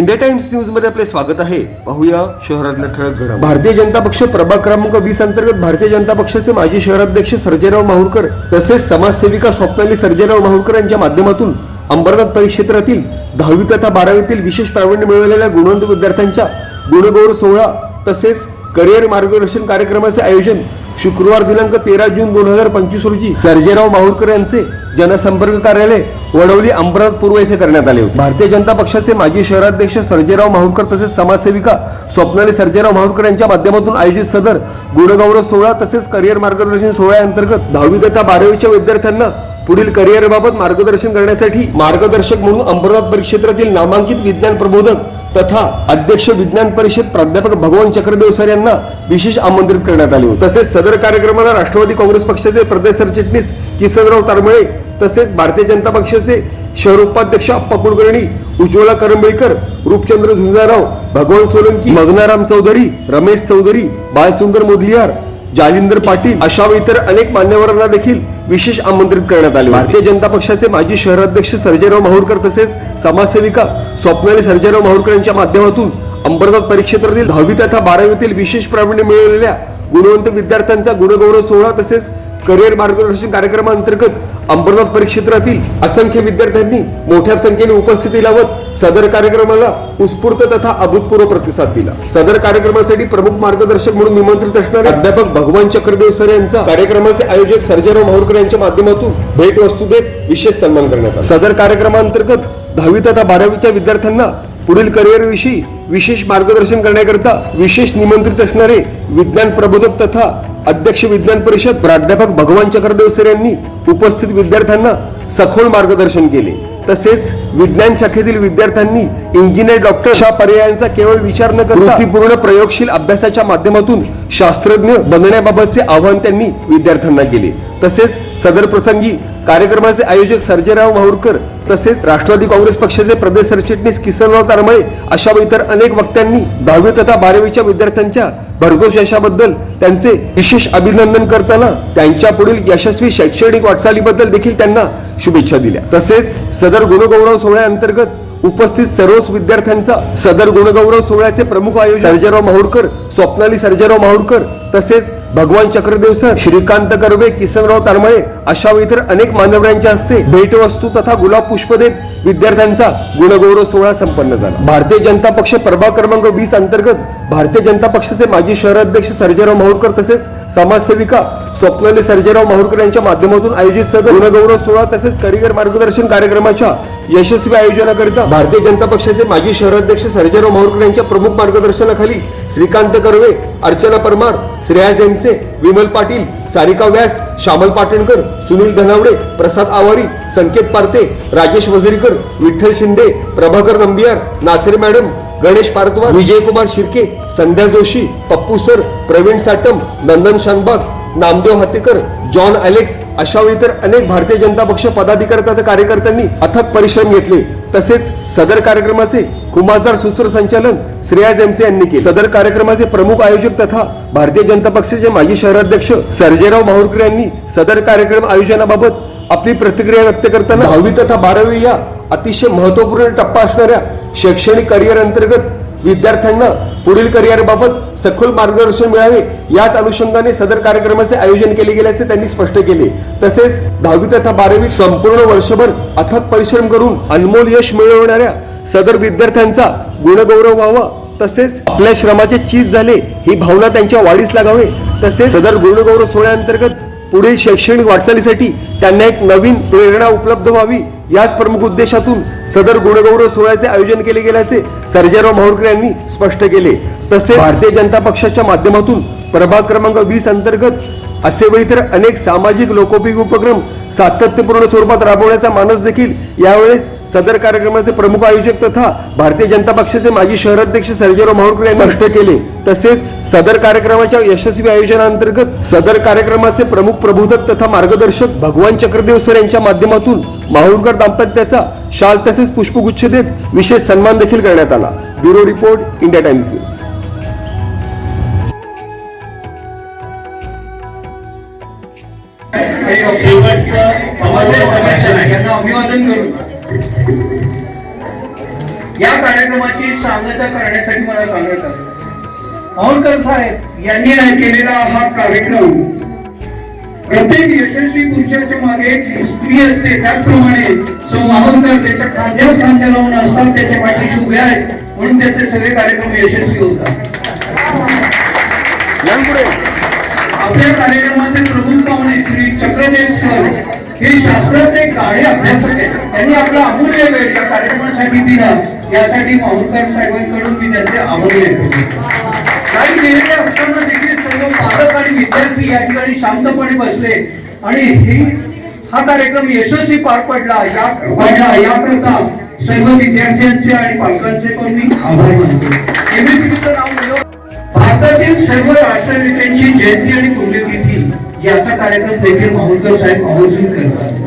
India times न्यूजमध्ये आपले स्वागत आहे. पाहूया शहरातल्या ठळक घडामोडी. भारतीय जनता पक्ष प्रभाग क्रमांक वीस अंतर्गत भारतीय जनता पक्षाचे माजी शहराध्यक्ष सर्जेराव माहूरकर तसेच समाजसेविका स्वप्नाली सर्जेराव माहूरकर यांच्या माध्यमातून अंबरनाथ परिक्षेत्रातील दहावी तथा बारावीतील विशेष प्रावीण्य मिळवलेल्या गुणवंत विद्यार्थ्यांच्या गुणगौरव सोहळा तसेच करिअर मार्गदर्शन कार्यक्रमाचे आयोजन शुक्रवार दिनांक तेरा जून दोन हजार पंचवीस रोजी सर्जेराव माहूरकर यांचे जनसंपर्क कार्यालय वडवली अंबरनाथ पूर्व येथे करण्यात आले होते. भारतीय जनता पक्षाचे माजी शहराध्यक्ष सर्जेराव माहूरकर तसेच समाजसेविका स्वप्नाली सर्जेराव माहूरकर यांच्या माध्यमातून आयोजित सदर गुणगौरव सोहळा तसेच करिअर मार्गदर्शन सोहळ्याअंतर्गत दहावी तथा बारावीच्या विद्यार्थ्यांना पुढील करिअरबाबत मार्गदर्शन करण्यासाठी मार्गदर्शक म्हणून अंबरनाथ परिक्षेत्रातील नामांकित विज्ञान प्रबोधक तथा अध्यक्ष विज्ञान परिषद प्राध्यापक भगवान चक्रदेव सर यांना विशेष आमंत्रित करण्यात आले होते. तसेच सदर कार्यक्रमाला राष्ट्रवादी काँग्रेस पक्षाचे प्रदेश सरचिटणीस किसनराव तारमळे तसेच भारतीय जनता पक्षाचे शहर उपाध्यक्ष अप्पा कुलकर्णी उज्ज्वला करंबळीकर रूपचंद्र झुंजाराव भगवान सोलंकी मगनाराम चौधरी रमेश चौधरी बालसुंदर मोदलियार जालिंदर पाटील अशा इतर अनेक मान्यवरांना देखील विशेष आमंत्रित करण्यात आले भारतीय जनता पक्षाचे माजी शहराध्यक्ष सर्जेराव माहूरकर तसेच समाजसेविका स्वप्नाली सर्जेराव माहूरकर यांच्या माध्यमातून अंबरनाथ परिक्षेत्रातील दहावी तथा बारावीतील विशेष प्रावीण्य मिळवलेल्या गुणवंत विद्यार्थ्यांचा गुणगौरव सोहळा तसेच करिअर मार्गदर्शन कार्यक्रमांतर्गत अंबरनाथ परिक्षेत्रातील असंख्य विद्यार्थ्यांनी मोठ्या संख्येने उपस्थिती लावत सदर कार्यक्रमाला उत्स्फूर्त तथा अभूतपूर्व प्रतिसाद दिला. सदर कार्यक्रमासाठी प्रमुख मार्गदर्शक म्हणून निमंत्रित असणारे अध्यापक भगवान चक्रदेव सर यांचा कार्यक्रमाचे आयोजक सर्जराव माहुरकर यांच्या माध्यमातून भेट वस्तू देत विशेष सन्मान करण्यात आला. सदर कार्यक्रमाअंतर्गत दहावी तथा बारावीच्या विद्यार्थ्यांना पुढील करिअरविषयी विशेष मार्गदर्शन करण्याकरिता विशेष निमंत्रित असणारे विज्ञान प्रबोधक तथा अध्यक्ष विज्ञान परिषद प्राध्यापक भगवान चक्रदेव सर यांनी उपस्थित विद्यार्थ्यांना सखोल मार्गदर्शन केले. तसेच विज्ञान शाखेतील विद्यार्थ्यांनी इंजिनियर डॉक्टर अशा पर्यायांचा केवळ विचार न करता प्रयोगशील अभ्यासाच्या माध्यमातून शास्त्रज्ञ बनण्याबाबतचे आवाहन त्यांनी विद्यार्थ्यांना केले. तसेच सदर प्रसंगी कार्यक्रमाचे आयोजक सर्जेराव माहूरकर तसेच राष्ट्रवादी काँग्रेस पक्षाचे प्रदेश सरचिटणीस किसनराव तारमळे अशा इतर अनेक वक्त्यांनी दहावी तथा बारावीच्या विद्यार्थ्यांच्या भरघोस यशाबद्दल त्यांचे विशेष अभिनंदन करताना त्यांच्या पुढील यशस्वी शैक्षणिक वाटचालीबद्दल देखील त्यांना शुभेच्छा दिल्या. तसेच सदर गुणगौरव सोहळ्याअंतर्गत उपस्थित सर्वच विद्यार्थ्यांचा सदर गुणगौरव सोहळ्याचे प्रमुख आयोजक सर्जेराव माहूरकर स्वप्नाली सर्जेराव माहूरकर तसेच भगवान चक्रदेव सर श्रीकांत कर्वे किसनराव तारमळे अशा इतर अनेक मान्यवरांच्या हस्ते भेटवस्तू तथा गुलाब पुष्प देत विद्यार्थ्यांचा गुणगौरव सोहळा संपन्न झाला. भारतीय जनता पक्ष प्रभाग क्रमांक वीस अंतर्गत भारतीय जनता पक्षाचे माजी शहराध्यक्ष सर्जेराव माहूरकर तसेच समाजसेविका स्वप्नले सर्जेराव माहूरकर यांच्या माध्यमातून आयोजित सदर गुणगौरव सोहळा तसेच करिअर मार्गदर्शन कार्यक्रमाच्या यशस्वी आयोजनाकरिता भारतीय जनता पक्षाचे माजी शहराध्यक्ष सर्जेराव माहूरकर यांच्या प्रमुख मार्गदर्शनाखाली Shrikant Karve Archana Parmar Shreya Jemse Vimal Patil Sarika Vyas Shyamal Patankar Sunil Dhanawade Prasad Awari Sanket Parte Rajesh Wajrikar Vitthal Shinde Prabhakar Nambiar Nathre madam Ganesh Partawar Vijaykumar Shirke Sandhya Joshi Pappu sir Pravin Satam Nandan Shanbhag Namdev Hatekar John Alex अशा व इतर अनेक भारतीय जनता पक्ष पदाधिकाऱ्यांचा कार्यकर्त्यांनी अथक परिश्रम घेतले. तसेच सदर कार्यक्रमाचे खुमासदार सूत्रसंचालन श्रेया जेमसे यांनी केले. सदर कार्यक्रमाचे प्रमुख आयोजक तथा भारतीय जनता पक्षाचे माजी शहराध्यक्ष सर्जेराव माहुरकर यांनी सदर कार्यक्रम आयोजनाबाबत आपली प्रतिक्रिया व्यक्त करताना दहावी तथा बारावी या अतिशय महत्त्वपूर्ण टप्पा असणाऱ्या शैक्षणिक करिअर अंतर्गत विद्यार्थ्यांना पुढील करिअर बाबत सखोल मार्गदर्शन मिळावे याच अनुषंगाने सदर कार्यक्रमाचे आयोजन केले गेल्याचे त्यांनी स्पष्ट केले. तसेच दहावी तथा बारावी संपूर्ण वर्षभर अथक परिश्रम करून अनमोल यश मिळवणाऱ्या सदर विद्यार्थ्यांचा गुणगौरव व्हावा तसेच आपल्या श्रमाचे चीज झाले ही भावना त्यांच्या वाढीस लागावे. तसेच सदर गुणगौरव सोहळ्याअंतर्गत पुढील शैक्षणिक वाटचालीसाठी त्यांना एक नवीन प्रेरणा उपलब्ध व्हावी. याच प्रमुख उद्देशातून सदर गुणगौरव सोहळ्याचे आयोजन केले गेल्याचे सर्जेराव माहुरकर यांनी स्पष्ट केले. तसेच भारतीय जनता पक्षाच्या माध्यमातून प्रभाग क्रमांक वीस अंतर्गत असे व इतर अनेक सामाजिक लोकोपयोगी उपक्रम सातत्यपूर्ण स्वरूपात राबवण्याचा मानस देखील यावेळेस सदर कार्यक्रमाचे प्रमुख आयोजक तथा भारतीय जनता पक्षाचे माजी शहराध्यक्ष सर्जेराव माहुरकर यांनी नष्ट केले. तसेच सदर कार्यक्रमाच्या यशस्वी आयोजनाअंतर्गत सदर कार्यक्रमाचे प्रमुख प्रबोधक तथा मार्गदर्शक भगवान चक्रदेव सर यांच्या माध्यमातून माहुरकर दाम्पत्याचा शाल तसेच पुष्पगुच्छ देत विशेष सन्मान देखील करण्यात आला. Bureau report India Times news. शेवटचं समाजाचं आहे त्यांना अभिवादन करू या कार्यक्रमाची सांगता करण्यासाठी मला सांगत माहुरकर साहेब यांनी केलेला हा कार्यक्रम प्रत्येक यशस्वी पुरुषाच्या मागे एक स्त्री असते त्याचप्रमाणे सो माहुरकर त्याच्या खांद्याच खांद्या लावून असतात त्याच्या पाठीशी उभे आहेत म्हणून त्याचे सगळे कार्यक्रम यशस्वी होतात. आपल्या कार्यक्रमाचे प्रमुख पाहुणे श्री चक्रदेव सर हे शास्त्राचे गाणे अभ्यासक आहेत त्यांनी आपला अमूल्य वेळ या कार्यक्रमासाठी दिला. यासाठी माहुरकर साहेबांकडून मी त्यांचे आभारी व्यक्त काही गेलेले असताना देखील सर्व पालक आणि विद्यार्थी या ठिकाणी शांतपणे बसले. आणि ही हा कार्यक्रम यशस्वी पार पडला. या पडला. याकरता सर्व विद्यार्थ्यांचे आणि पालकांचे पण मी आभार मानतो. MSCB नाव भारतातील सर्व राष्ट्रनेत्यांची जयंती आणि याचा कार्यक्रम देखील माहुरकर साहेब आवर्जून करतात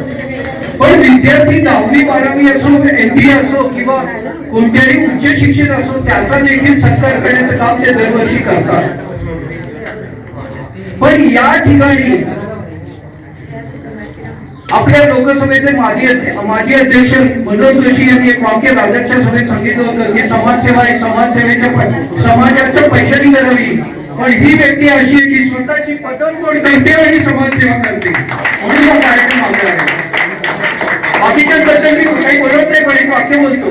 पण विद्यार्थी दहावी बारावी असो एमबी असो किंवा कोणत्याही उच्च शिक्षण असो त्याचा देखील सत्कार करण्याचं काम ते दरवर्षी करतात. पण या ठिकाणी आपल्या लोकसभेचे माजी माजी अध्यक्ष मनोज जोशी यांनी एक वाक्य राजकच्या सभेत सांगितलं होतं की समाजसेवा ही समाजसेवेच्या समाजाच्या पैशाने करावी. पण ही व्यक्ती अशी आहे की स्वतःची पतनकोड करते आणि समाजसेवा करते. म्हणून हा कार्यक्रम आपला आहे. बाकीच्यांबद्दल मी काही बोलत नाही पण एक वाक्य बोलतो.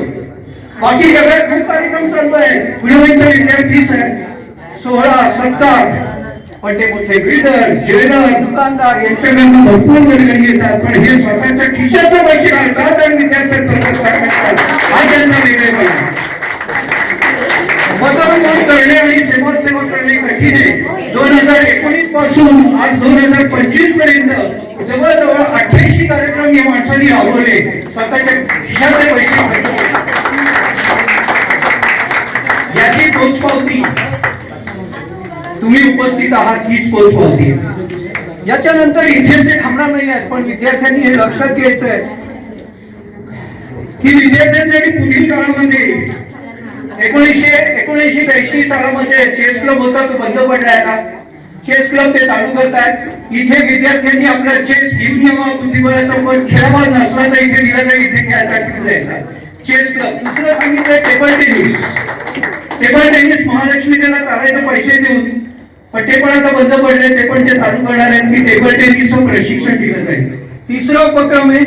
बाकी जगात खूप कार्यक्रम चालू आहे. गुणवंत विद्यार्थी स- सोहळा सत्तर पण ते मोठे बिल्डर ज्वेलर दुकानदार यांच्याकडनं भरपूर वर्गणी येतात पण हे स्वतःच्या खिशातले पैसे घालतात आणि विद्यार्थ्यांचा सत्कार करतात हा त्यांचा वेगळेपणा मतदान करणे आणि समाजसेवा करणे कठीण आहे. दोन हजार एकोणीसपासून आज दोन हजार पंचवीसपर्यंत जवळजवळ अठ्ठ्याऐंशी कार्यक्रम या माणसांनी राबवले. स्वतःच्या खिशातले पैसे खर्च याची पोचपावती. तुम्ही उपस्थित आहात हीच पोचपावती आहे. याच्यानंतर इथेच ते थांबणार नाही आहेत पण विद्यार्थ्यांनी हे लक्षात घ्यायचं आहे की विद्यार्थ्यांसाठी पुढील काळामध्ये एकोणीसशे एकोणीसशे ब्याऐंशी सालामध्ये चेस क्लब होता तो बंद पडलाय का चेस क्लब ते चालू करतायत. इथे विद्यार्थ्यांनी आपला चेस घेऊन यावा बुद्धिबळाचा पण खेळावा नसला तर इथे दिला तर इथे खेळायसाठी जायचा चेस क्लब दुसरं सांगितलंय table tennis table tennis Mahalakshmi त्याला चालायचे पैसे देऊन पण ते पण आता बंद पडले ते पण ते चालू करणार आहेत. मी टेबल टेनिस प्रशिक्षण दिलं जाईल तिसरा उपक्रम आहे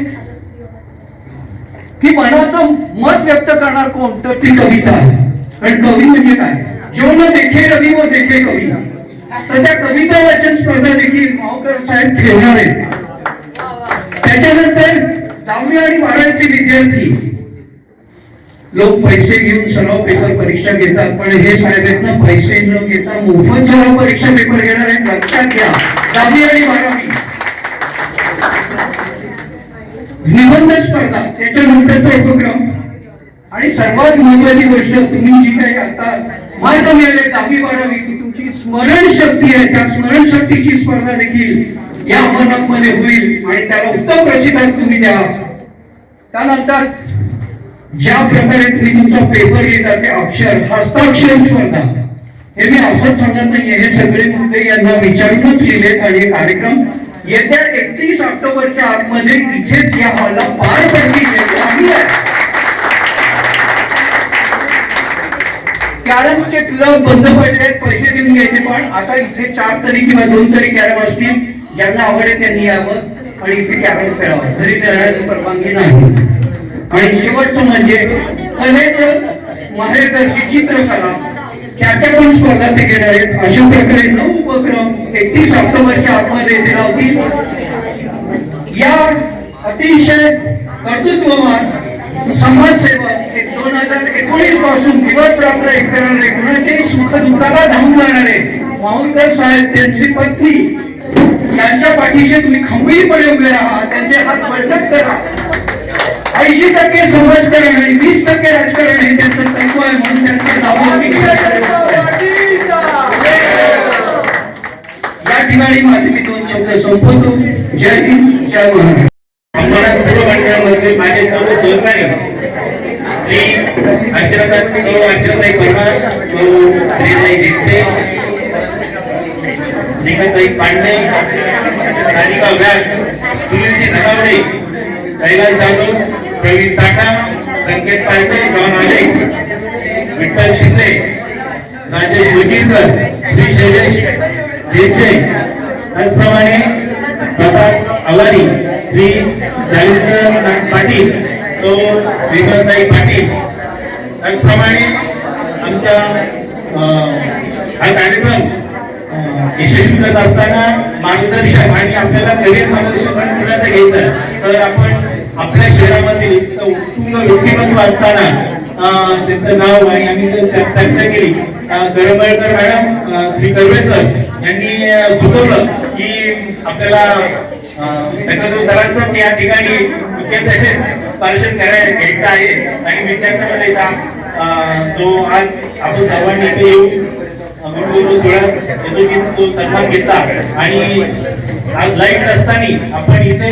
की मनाचं मत व्यक्त करणार कोण? तर ती कविता आहे. कारण कवी म्हणजे काय जो न देखे रवी व देखे कवी तर त्या कविता वाचन स्पर्धा देखील मावकर साहेब ठेवणार आहेत. त्याच्यानंतर दहावी आणि बारावीचे विद्यार्थी लोक पैसे घेऊन सराव पेपर परीक्षा घेतात पण हे साहेब आहेत ना पैसे न घेता मोफत सराव परीक्षा पेपर घेणार आहेत. लक्षात घ्या. दहावी आणि बारावी निबंध स्पर्धा त्याच्यानंतरचा उपक्रम. आणि सर्वात महत्वाची गोष्ट तुम्ही जी काही आता मार्ग मिळाले दहावी बारावी की तुमची स्मरण शक्ती आहे. त्या स्मरण शक्तीची स्पर्धा देखील या मध्ये होईल आणि त्याला उत्तम प्रसिद्ध तुम्ही द्या. त्यानंतर ज्या प्रकारे तुम्ही तुमचा पेपर लिहिता ते अक्षर हस्ताक्षर स्पर्धा. हे मी असंच सांगत नाही हे सगळे मुद्दे यांना विचारूनच लिहिले आणि कार्यक्रम येत्या एकतीस ऑक्टोबरच्या आतमध्ये इथेच या हॉलला पार पडली आहे. कॅरम आहे क्लब बंद पडले पैसे देऊन घ्यायचे पण. आता इथे चार तरी किंवा दोन तरी कॅरम असतील ज्यांना आवड आहे त्यांनी यावं आणि इथे कॅरम खेळावं तरी खेळण्याची परवानगी नाही. आणि शेवटचं म्हणजे कलेच माहेरकरची चित्रकला त्याच्या पण स्पर्धा ते घेणार आहेत. अशा प्रकारे नऊ उपक्रम एकतीस ऑक्टोबरच्या आतमध्ये ते लावतील या अतिशय कर्तृत्ववान समाजसेवक दोन हजार एकोणीसपासून दिवस रात्र एक करणारे कुणाचे सुख दुःखाला धावून जाणारे साहेब त्यांची पत्नी पाठीशी तुम्ही खंबीरपणे उभे राहा त्यांचे हात बळकट करा. ऐंशी टक्के समाजकारण आणि वीस टक्के राजकारण हे त्यांचं तत्व आहे म्हणून त्यांचं नाव या ठिकाणी माझे मी दोन शब्द संपवतो. जय हिंद जय महाराष्ट्र. निखाताई पांडे राधिका व्यास सुनीलजी कैलास जाधव प्रवीण साठा संकेत पारसे जॉन आले विठ्ठल शिंदे राजेश मुजीरकर श्री शैलेश देवचे त्याचप्रमाणे प्रसाद अवारी श्री जालिंद्र पाटील तो विमलताई पाटील. त्याचप्रमाणे आमच्या हा कार्यक्रम यशस्वी करत असताना मार्गदर्शन आणि आपल्याला करिअर मार्गदर्शन कुणाचं घ्यायचं तर आपण आपल्या शहरामधील उत्तुंग व्यक्तिमत्व असताना त्यांचं नाव आणि आम्ही जर चर्चा केली गरमळकर मॅडम श्री कर्वे सर यांनी सुचवलं की आपल्याला अं, जो सरांचं या ठिकाणी स्पर्शन करायला घ्यायचं आहे. आणि विद्यार्थ्यामध्ये का जो आज आपण सर्वांनी इथे येऊन म्हणजे तो सन्मान घेतला. आणि आज लाइट असताना आपण इथे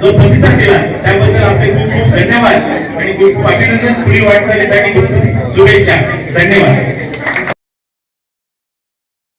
जो प्रतिसाद दिला त्याबद्दल आपले खूप खूप धन्यवाद. आणि खूप खूप अभिनंदन पुढील वाटचालीसाठी खूप शुभेच्छा. धन्यवाद.